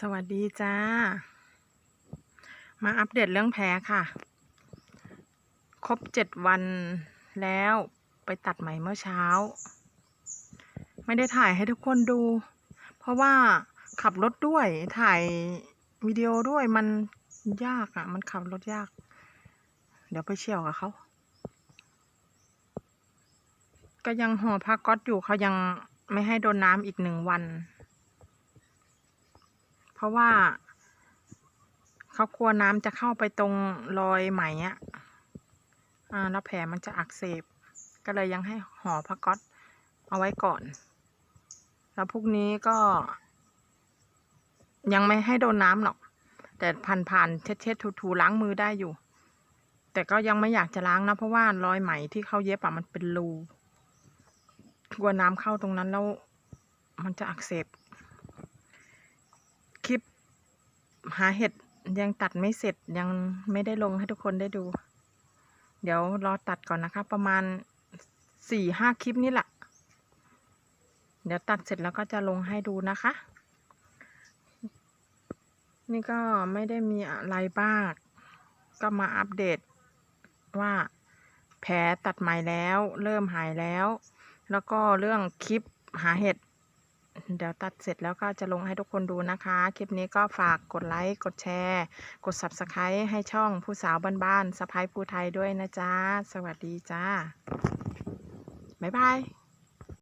สวัสดีจ้า มาอัปเดตเรื่องแพ้ค่ะ ครบเจ็ดวันแล้วไปตัดไหมเมื่อเช้า ไม่ได้ถ่ายให้ทุกคนดู เพราะว่าขับรถด้วยถ่ายวิดีโอด้วยมันยากอะ่ะ มันขับรถยาก เดี๋ยวไปเชี่ยวกับเขา ก็ยังห่อผ้าก๊อตอยู่เขายังไม่ให้โดนน้ำอีกหนึ่งวัน ราะว่า เขากลัวน้ำจะเข้าไปตรงรอยไหมอะ่ะอ่าแล้วแผลมันจะอักเสบ ก็เลยยังให้ห่อผ้าก๊อตเอาไว้ก่อน แล้วพรุ่งนี้ก็ ยังไม่ให้โดนน้ำหรอก แต่ผ่านผ่านๆเช็ดเช็ดถูถูๆล้างมือได้อยู่ แต่ก็ยังไม่อยากจะล้างนะ เพราะว่ารอยไหมที่เขาเย็บอะมันเป็นรูกลัวน้ำเข้าตรงนั้นแล้ว มันจะอักเสบ คลิป หาเห็ดยังตัดไม่เสร็จยังไม่ได้ลงให้ทุกคนได้ดู เดี๋ยวรอตัดก่อนนะคะ ประมาณสี่ห้าคลิปนี่แหละ เดี๋ยวตัดเสร็จแล้วก็จะลงให้ดูนะคะ นี่ก็ไม่ได้มีอะไรบ้างก็มาอัปเดตว่าแผลตัดใหม่แล้ว เริ่มหายแล้ว แล้วก็เรื่องคลิปหาเห็ด เดี๋ยวตัดเสร็จแล้วก็จะลงให้ทุกคนดูนะคะ คลิปนี้ก็ฝากกดไลค์ กดแชร์ กด Subscribe ให้ช่องผู้สาวบ้านๆสะพายผู้ไทยด้วยนะจ๊ะ สวัสดีจ้า บ๊ายบาย